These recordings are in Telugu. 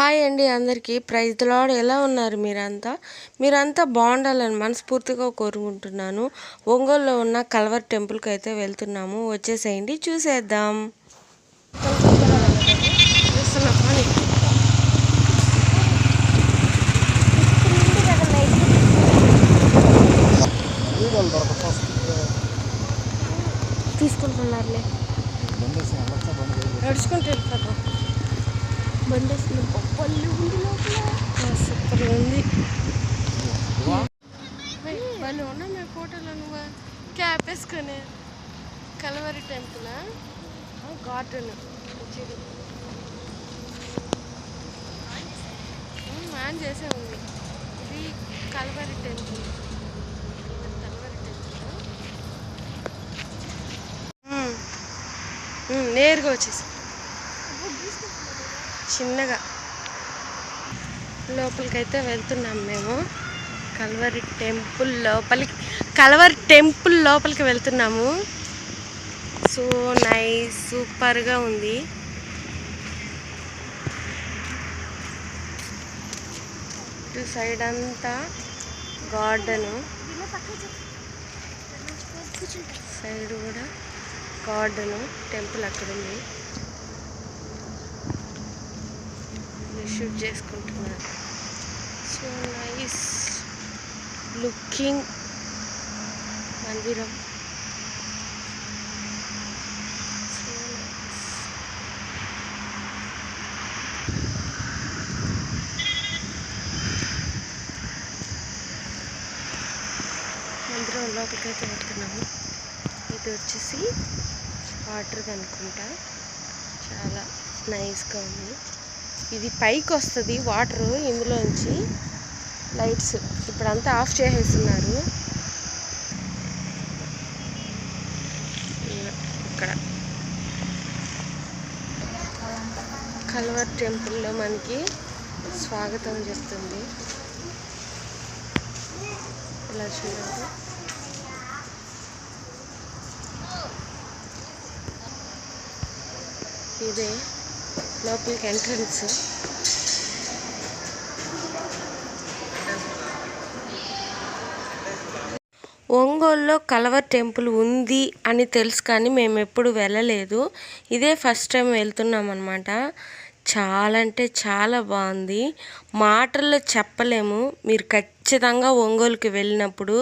హాయ్ అండి అందరికీ. ప్రైజ్ లాడ్ ఎలా ఉన్నారు మీరంతా? మీరంతా బాగుండాలని మనస్ఫూర్తిగా కోరుకుంటున్నాను. ఒంగోలులో ఉన్న కల్వర్ టెంపుల్కి అయితే వెళ్తున్నాము. వచ్చేసేయండి చూసేద్దాం. తీసుకుంటున్నారులే. వెళ్ళొచ్చా బండి లేదు. నడుచుకుంటూ పళ్ళు ఉంది లోపల సూపర్ ఉంది వాళ్ళు ఉన్నా మేము ఫోటోలో నువ్వు క్యాప్ వేసుకొని కలవరి టెంపుల్ గార్డెన్ మ్యాన్ చేసే ఉంది ఇది కలవరి టెంపుల్ కలవరి టెంపుల్ నేరుగా వచ్చేసి చిన్నగా. లోపలికైతే వెళ్తున్నాం మేము. కల్వరి టెంపుల్ లోపలికి కల్వరి టెంపుల్ లోపలికి వెళ్తున్నాము. సో నైస్ సూపర్గా ఉంది. ఇటు సైడ్ అంతా గార్డెను. సైడ్ కూడా గార్డెను టెంపుల్ అక్కడ ఉంది ఇది షూట్ చేసుకుంటున్నారు సో నైస్ లుకింగ్ మందిరం. So nice. మందిరం లోపలికైతే వెళ్తున్నాము. ఇది వచ్చేసి వాటర్ అనుకుంటా చాలా నైస్గా ఉంది. ఇది పైకి వస్తుంది వాటర్ ఇందులోంచి లైట్స్. ఇప్పుడంతా ఆఫ్ చేసేస్తున్నారు. ఇక్కడ. కల్వర్ టెంపుల్లో మనకి స్వాగతం చేస్తుంది. ఇలా చూడండి. ఇదే లోపలికి ఎంట్రన్స్. ఒంగోలులో కలవర్ టెంపుల్ ఉంది అని తెలుసు కానీ మేము ఎప్పుడు వెళ్ళలేదు. ఇదే ఫస్ట్ టైం వెళ్తున్నాం అనమాట చాలా అంటే చాలా బాగుంది. మాటల్లో చెప్పలేము. మీరు ఖచ్చితంగా ఒంగోలుకి వెళ్ళినప్పుడు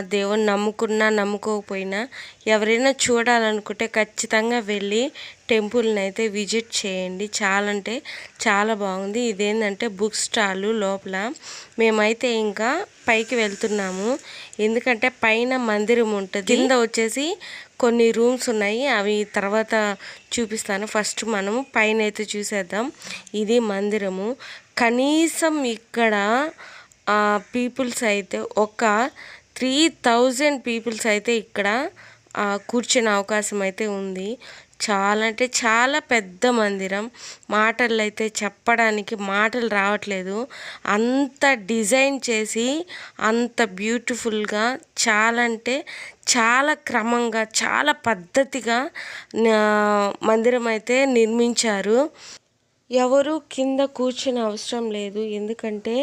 దేవుని నమ్ముకున్నా నమ్ముకోకపోయినా ఎవరైనా చూడాలనుకుంటే ఖచ్చితంగా వెళ్ళి టెంపుల్ని అయితే విజిట్ చేయండి. చాలా అంటే చాలా బాగుంది. ఇదేంటంటే బుక్ స్టాల్ లోపల. మేమైతే ఇంకా పైకి వెళ్తున్నాము. ఎందుకంటే పైన మందిరం ఉంటుంది. కింద వచ్చేసి కొన్ని రూమ్స్ ఉన్నాయి. అవి తర్వాత చూపిస్తాను. ఫస్ట్ మనము పైన అయితే చూసేద్దాం. ఇది మందిరము. కనీసం ఇక్కడ పీపుల్స్ అయితే ఒక త్రీ థౌజండ్ పీపుల్స్ అయితే ఇక్కడ కూర్చునే అవకాశం అయితే ఉంది. చాలా అంటే చాలా పెద్ద మందిరం. మాటలు అయితే చెప్పడానికి మాటలు రావట్లేదు. అంత డిజైన్ చేసి అంత బ్యూటిఫుల్గా చాలా అంటే చాలా క్రమంగా చాలా పద్ధతిగా మందిరం అయితే నిర్మించారు. ఎవరు కింద కూర్చునే అవసరం లేదు. ఎందుకంటే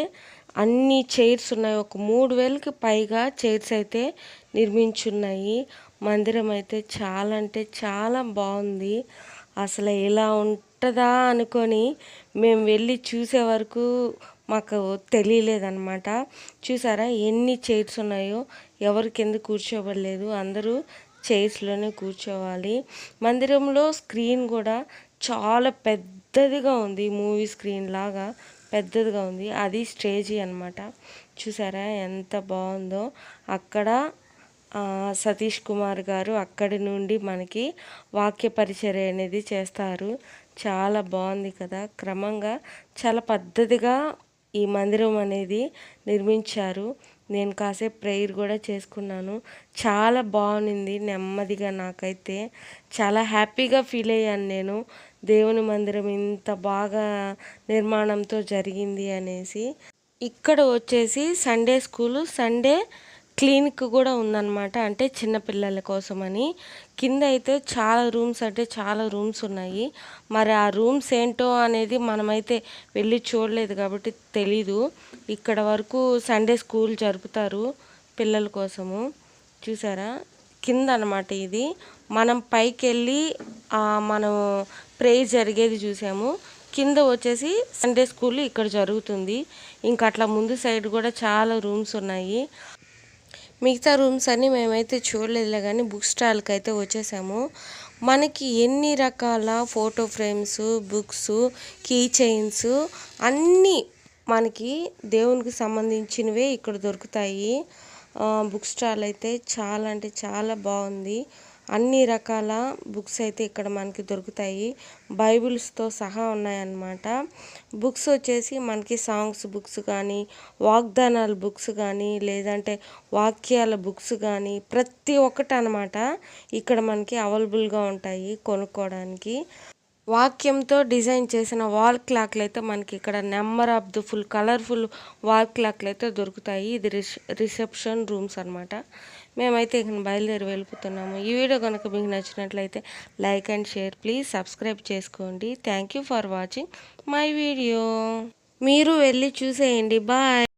అన్ని చైర్స్ ఉన్నాయి. ఒక మూడు వేలకి పైగా చైర్స్ అయితే నిర్మించున్నాయి. మందిరం అయితే చాలా అంటే చాలా బాగుంది. అసలు ఇలా ఉంటుందా అనుకొని మేము వెళ్ళి చూసే వరకు మాకు తెలియలేదన్నమాట. చూసారా ఎన్ని చైర్స్ ఉన్నాయో? ఎవరి కింద కూర్చోబడలేదు. అందరూ చైర్స్లోనే కూర్చోవాలి. మందిరంలో స్క్రీన్ కూడా చాలా పెద్దదిగా ఉంది. మూవీ స్క్రీన్ లాగా. పెద్దదిగా ఉంది. అది స్టేజీ అన్నమాట. చూసారా ఎంత బాగుందో. అక్కడ సతీష్ కుమార్ గారు అక్కడి నుండి మనకి వాక్య పరిచర్య అనేది చేస్తారు. చాలా బాగుంది కదా. క్రమంగా చాలా పద్ధతిగా ఈ మందిరం అనేది నిర్మించారు. నేను కాసేపు ప్రేయర్ కూడా చేసుకున్నాను. చాలా బాగుంది. నెమ్మదిగా నాకైతే చాలా హ్యాపీగా ఫీల్ అయ్యాను నేను. దేవుని మందిరం ఇంత బాగా నిర్మాణంతో జరిగింది అనేసి ఇక్కడ వచ్చేసి సండే స్కూలు సండే క్లినిక్ కూడా ఉందన్నమాట. అంటే చిన్నపిల్లల కోసమని. కింద అయితే చాలా రూమ్స్ అంటే చాలా రూమ్స్ ఉన్నాయి. మరి ఆ రూమ్స్ ఏంటో అనేది మనమైతే వెళ్ళి చూడలేదు కాబట్టి తెలీదు. ఇక్కడ వరకు సండే స్కూల్ జరుపుతారు పిల్లల కోసము. చూసారా? కింద అనమాట ఇది. మనం పైకి వెళ్ళి మనం ప్రేయర్ జరిగేది చూసాము. కింద వచ్చేసి సండే స్కూల్ ఇక్కడ జరుగుతుంది. ఇంకా అట్లా ముందు సైడ్ కూడా చాలా రూమ్స్ ఉన్నాయి. మిగతా రూమ్స్ అన్నీ మేమైతే చూడలేదులే కానీ బుక్ స్టాల్కి అయితే వచ్చేసాము. మనకి ఎన్ని రకాల photo frames books key chains అన్నీ మనకి దేవునికి సంబంధించినవే ఇక్కడ దొరుకుతాయి. బుక్ స్టాల్ అయితే చాలా అంటే చాలా బాగుంది. అన్ని రకాల బుక్స్ అయితే ఇక్కడ మనకి దొరుకుతాయి. బైబిల్స్తో సహా ఉన్నాయన్నమాట. బుక్స్ వచ్చేసి మనకి సాంగ్స్ బుక్స్ కానీ వాగ్దానాల బుక్స్ కానీ లేదంటే వాక్యాల బుక్స్ కానీ ప్రతి ఒక్కటి అనమాట ఇక్కడ మనకి అవైలబుల్గా ఉంటాయి కొనుక్కోవడానికి. వాక్యంతో డిజైన్ చేసిన వాల్ క్లాక్లు అయితే మనకి ఇక్కడ number of the full colourful wall క్లాక్లు అయితే దొరుకుతాయి. ఇది రిసెప్షన్ రూమ్స్ అనమాట మేమైతే ఇక్కడ బయలుదేరి వెళ్ళిపోతున్నాము. ఈ వీడియో కనుక మీకు నచ్చినట్లయితే like and share please. Subscribe చేసుకోండి. Thank you for watching my video. మీరు వెళ్ళి చూసేయండి. బాయ్.